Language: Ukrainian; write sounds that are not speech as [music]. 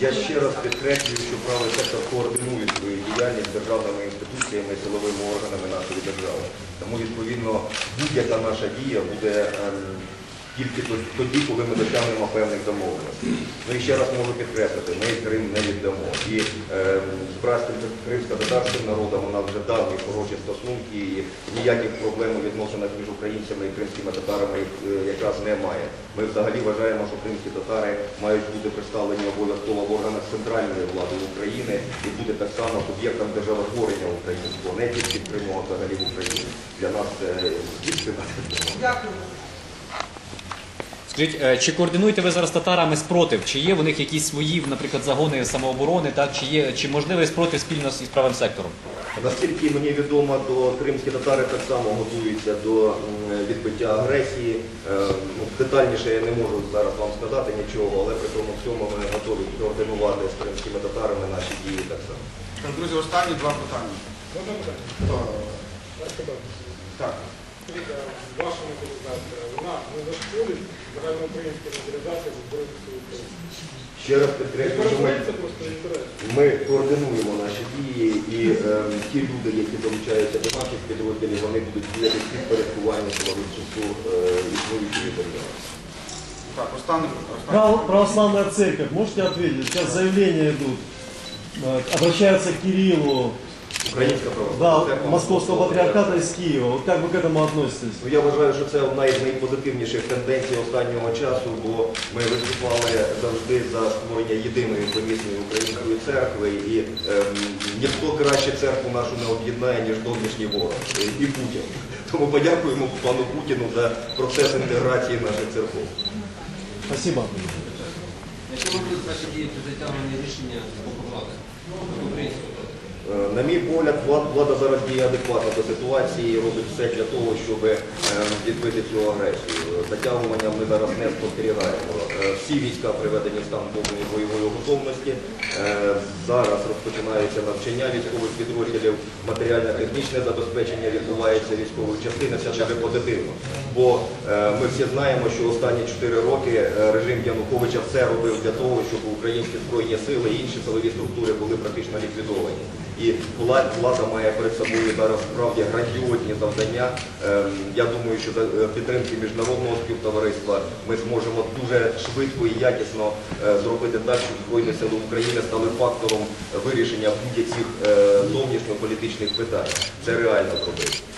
Я ще раз підкреслюю, що правий сектор координує свою діяльність з державними інституціями і силовими органами нашої держави. Тому, відповідно, будь-яка наша дія буде ем, тільки тоді, коли ми досягнемо певних домовленостей. Ну і ще раз можу підкреслити, ми Крим не віддамо. І братським кримсько-татарським народом нас вже давні хороші стосунки, і ніяких проблем у відносинах між українцями і кримськими татарами е, якраз немає. Ми взагалі вважаємо, що кримські татари мають бути представлені обов'язково в органах центральної влади України і бути так само суб'єктом державотворення українського, не тільки Криму, а взагалі в Україні. Для нас це дійсно. Дякую. Скажіть, е, чи координуєте ви зараз татарами спротив? Чи є в них якісь свої, наприклад, загони самооборони, так? Чи є чи можливий спротив спільно з із правим сектором? Наскільки мені відомо, то кримські татари так само готуються до м, відбиття агресії. Е, ну, Детальніше я не можу зараз вам сказати нічого, але при тому всьому ми готові координувати з кримськими татарами наші дії так само. Друзі, останні два питання. Так. Ваша мобілізація, вона не зашкодить загальноукраїнській мобілізації збройних сил України. Ще раз підкреслюю, що ми, ми координуємо наші дії і е, ті люди, які долучаються до наших підрозділів, вони будуть діяти в підпорядкуванні силових е, існуючої держави. Так, останнє останнє. Прав- Православная церковь, можете ответить? Сейчас заявления идут, э, обращаются к Кириллу, Українська православна да, церква московского патриархата из Киева. Вот как вы к этому относитесь? Ну, я вважаю, що це одна із найпозитивніших тенденцій останнього часу, бо ми виступали завжди за створення єдиної помісної української церкви, і ем, ніхто краще церкву нашу не об'єднає, ніж зовнішній ворог е, і Путін. [laughs] Тому подякуємо пану Путіну за процес інтеграції наших церков. Спасибо. Які можуть ваші дії при затягуванні рішення з боку влади? На мій погляд, влада, зараз діє адекватно до ситуації робить все для того, щоб е, відбити цю агресію. Затягування ми зараз не спостерігаємо. Е, Всі війська приведені в стан повної бойової готовності. Е, Зараз розпочинаються навчання військових підрозділів, матеріально-технічне забезпечення відбувається військових частин. Це дуже позитивно. Бо ми всі знаємо, що останні 4 роки режим Януковича все робив для того, щоб українські збройні сили і інші силові структури були практично ліквідовані. І влада, має перед собою зараз справді грандіозні завдання. Ем, Я думаю, що за е, підтримки міжнародного співтовариства ми зможемо дуже швидко і якісно е, зробити так, щоб Збройні сили України стали фактором вирішення будь-яких е, зовнішньополітичних питань. Це реально зробити.